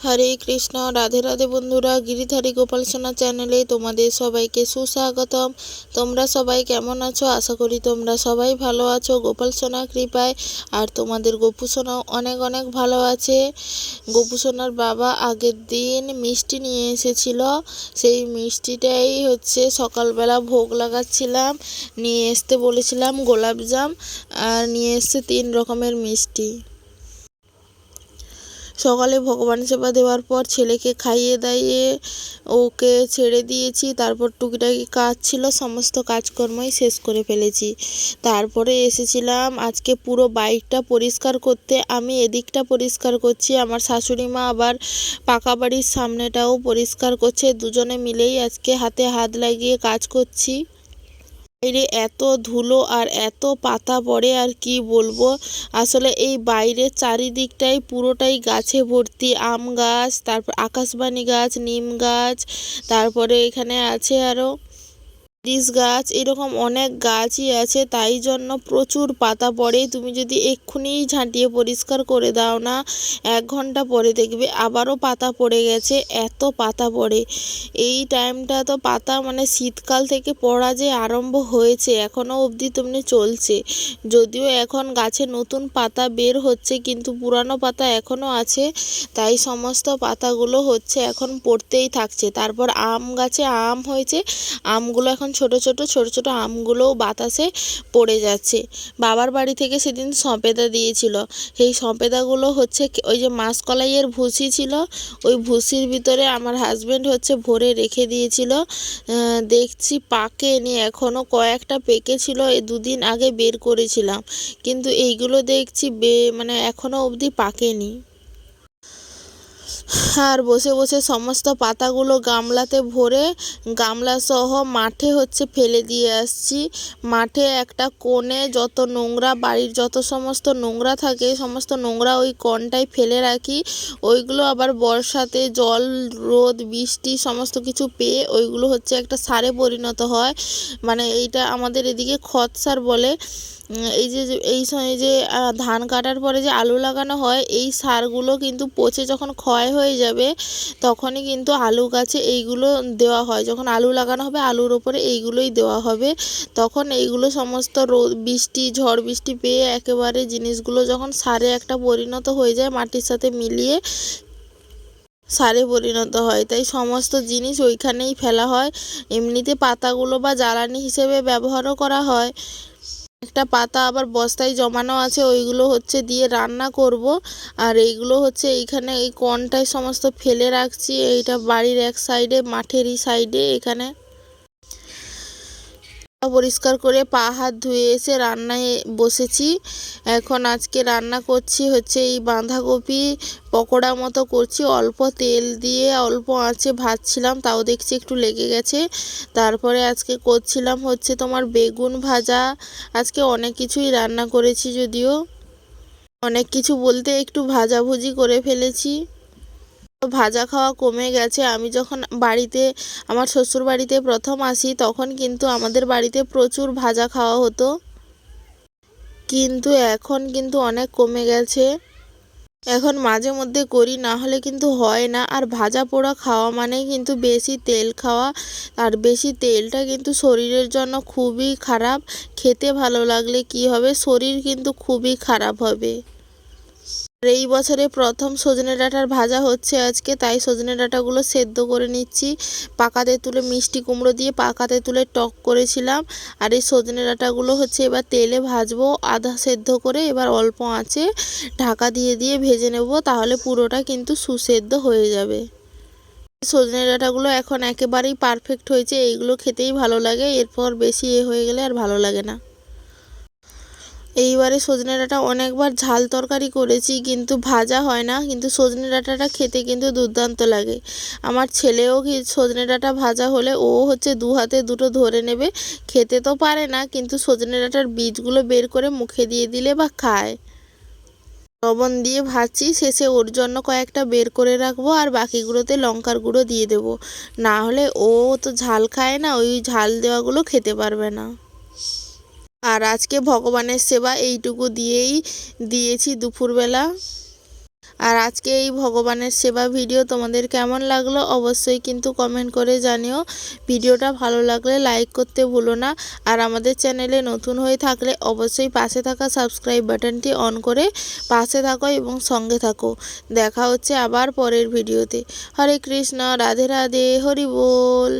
হরে কৃষ্ণ, রাধে রাধে বন্ধুরা, গিরিধারী গোপাল সোনা চ্যানেলে তোমাদের সবাইকে সুস্বাগতম। তোমরা সবাই কেমন আছো? আশা করি তোমরা সবাই ভালো আছো। গোপাল সোনা কৃপায় আর তোমাদের গোপু সোনাও অনেক অনেক ভালো আছে। গোপু সোনার বাবা আগের দিন মিষ্টি নিয়ে এসেছিল। সেই মিষ্টিটাই হচ্ছে সকালবেলা ভোগ লাগাচ্ছিলাম। নিয়ে আসতে বলেছিলাম গোলাপজাম, আর নিয়ে এসছে তিন রকমের মিষ্টি। সকালে ভগবান সেবা দেওয়ার পর ছেলেকে খাইয়ে দাইয়ে ওকে ছেড়ে দিয়েছি, তারপর টুকিটাকি কাজ ছিল, সমস্ত কাজকর্মই শেষ করে ফেলেছি। তারপরে এসেছিলাম, আজকে পুরো বাইকটা পরিষ্কার করতে। আমি এদিকটা পরিষ্কার করছি, আমার শাশুড়ি মা আবার পাকা বাড়ির সামনেটাও পরিষ্কার করছে। দুজনে মিলেই আজকে হাতে হাত লাগিয়ে কাজ করছি। বাইরে এত ধুলো আর এত পাতা পড়ে, আর কি বলব? আসলে এই বাইরের চারিদিকটাই পুরোটাই গাছে ভর্তি। আম গাছ, তারপর আকাশবাণী গাছ, নিম গাছ, তারপরে এখানে আছে আরও ইরিশ গাছ, এরকম অনেক গাছই আছে, তাই জন্য প্রচুর পাতা পড়ে। তুমি যদি এক্ষুনি ঝাঁটিয়ে পরিষ্কার করে দাও না, এক ঘণ্টা পরে দেখবে আবারও পাতা পড়ে গেছে, এত পাতা পড়ে। এই টাইমটা তো পাতা মানে শীতকাল থেকে পড়া যে আরম্ভ হয়েছে, এখনও অবধি তেমনি চলছে। যদিও এখন গাছে নতুন পাতা বের হচ্ছে, কিন্তু পুরানো পাতা এখনও আছে, তাই সমস্ত পাতাগুলো হচ্ছে এখন পড়তেই থাকছে। তারপর আম গাছে আম হয়েছে, আমগুলো এখন ছোট ছোট ছোট ছোট আমগুলোও বাতাসে পড়ে যাচ্ছে। বাবার বাড়ি থেকে সেদিন সঁপেদা দিয়েছিল। সেই সঁপেদাগুলো হচ্ছে ওই যে মাসকলাইয়ের ভুসি ছিল, ওই ভুসির ভিতরে আমার হাজব্যান্ড হচ্ছে ভরে রেখে দিয়েছিল। দেখছি পাকেনি এখনও কয়েকটা পেকেছিল এই দুদিন আগে বের করেছিলাম। কিন্তু এইগুলো দেখছি বে মানে এখনও অবধি পাকেনি। আর বসে বসে সমস্ত পাতাগুলো গামলাতে ভরে গামলা সহ মাঠে হচ্ছে ফেলে দিয়ে আসছি। মাঠে একটা কোণে যত নোংরা, বাড়ির যত সমস্ত নোংরা থাকে, সমস্ত নোংরা ওই কণটায় ফেলে রাখি। ওইগুলো আবার বর্ষাতে জল, রোদ, বৃষ্টি সমস্ত কিছু পেয়ে ওইগুলো হচ্ছে একটা সারে পরিণত হয়। মানে এইটা আমাদের এদিকে খত সার বলে। এই যে এই সময় যে ধান কাটার পরে যে আলু লাগানো হয়, এই সারগুলো কিন্তু পচে যখন ক্ষয় হয়ে যাবে, তখনই কিন্তু আলু গাছে এইগুলো দেওয়া হয়। যখন আলু লাগানো হবে, আলুর ওপরে এইগুলোই দেওয়া হবে। তখন এইগুলো সমস্ত রোদ, বৃষ্টি, ঝড় বৃষ্টি পেয়ে একেবারে জিনিসগুলো যখন সারে একটা পরিণত হয়ে যায়, মাটির সাথে মিলিয়ে সারে পরিণত হয়। তাই সমস্ত জিনিস ওইখানেই ফেলা হয়। এমনিতে পাতাগুলো বা জ্বালানি হিসেবে ব্যবহারও করা হয়। একটা পাতা আবার বস্তায় জমানো আছে, ওইগুলো হচ্ছে দিয়ে রান্না করব। আর এইগুলো হচ্ছে এইখানে এই কনটায় সমস্ত ফেলে রাখছি, এইটা বাড়ির এক সাইডে মাঠেরই সাইডে এখানে পরিষ্কার করে পা হাত ধুয়ে এসে রান্নায় বসেছি। এখন আজকে রান্না করছি হচ্ছে এই বাঁধাকপি পকোড়া মতো করছি। অল্প তেল দিয়ে অল্প আঁচে ভাজছিলাম, তাও দেখছি একটু লেগে গেছে। তারপরে আজকে করছিলাম হচ্ছে তোমার বেগুন ভাজা। আজকে অনেক কিছুই রান্না করেছি যদিও। অনেক কিছু বলতে একটু ভাজাভুজি করে ফেলেছি। ভাজা খাওয়া কমে গেছে। আমি যখন বাড়িতে, আমার শ্বশুর বাড়িতে প্রথম আসি, তখন কিন্তু আমাদের বাড়িতে প্রচুর ভাজা খাওয়া হতো। কিন্তু এখন কিন্তু অনেক কমে গেছে। এখন মাঝে মধ্যে করি, না হলে কিন্তু হয় না। আর ভাজা পোড়া খাওয়া মানেই কিন্তু বেশি তেল খাওয়া। আর বেশি তেলটা কিন্তু শরীরের জন্য খুবই খারাপ। খেতে ভালো লাগলে কি হবে? শরীর কিন্তু খুবই খারাপ হবে। এই বছরে প্রথম সজনে ডাঁটার ভাজা হচ্ছে আজকে, তাই সজনে ডাঁটাগুলো সেদ্ধ করে নিচ্ছি। পাকাতে তুলে মিষ্টি কুমড়ো দিয়ে পাকাতে তুলে টক করেছিলাম। আর এই সজনে ডাঁটাগুলো হচ্ছে এবার তেলে ভাজবো আধা সেদ্ধ করে এবার অল্প আঁচে ঢাকা দিয়ে দিয়ে ভেজে নেব, তাহলে পুরোটা কিন্তু সুসেদ্ধ হয়ে যাবে। সজনে ডাঁটাগুলো এখন একেবারেই পারফেক্ট হয়েছে, এইগুলো খেতেই ভালো লাগে, এরপর বেশি এ হয়ে গেলে আর ভালো লাগে না। এইবারে সজনে ডাঁটা অনেকবার ঝাল তরকারি করেছি, কিন্তু ভাজা হয় না। কিন্তু সজনে ডাঁটাটা খেতে কিন্তু দুর্দান্ত লাগে। আমার ছেলেও কি সজনে ডাঁটা ভাজা হলে ও হচ্ছে দু হাতে দুটো ধরে নেবে। খেতে তো পারে না, কিন্তু সজনে ডাঁটার বীজগুলো বের করে মুখে দিয়ে দিলে বা খায়। লবণ দিয়ে ভাজছি, শেষে ওর জন্য কয়েকটা বের করে রাখব আর বাকিগুলোতে লঙ্কার গুঁড়ো দিয়ে দেবো। না হলে ও তো ঝাল খায় না, ওই ঝাল দেওয়াগুলো খেতে পারবে না। আর আজকে ভগবানের সেবা এইটুকু দিয়েই দিয়েছি দুপুরবেলা। আর আজকে এই ভগবানের সেবা ভিডিও তোমাদের কেমন লাগল অবশ্যই কিন্তু কমেন্ট করে জানিও। ভিডিওটা ভালো লাগলে লাইক করতে ভুলো না। আর আমাদের চ্যানেলে নতুন হয়ে থাকলে অবশ্যই পাশে থাকা সাবস্ক্রাইব বাটনটি অন করে পাশে থাকো এবং সঙ্গে থাকো। দেখা হচ্ছে আবার পরের ভিডিওতে। হরে কৃষ্ণ, রাধে রাধে, হরি বল।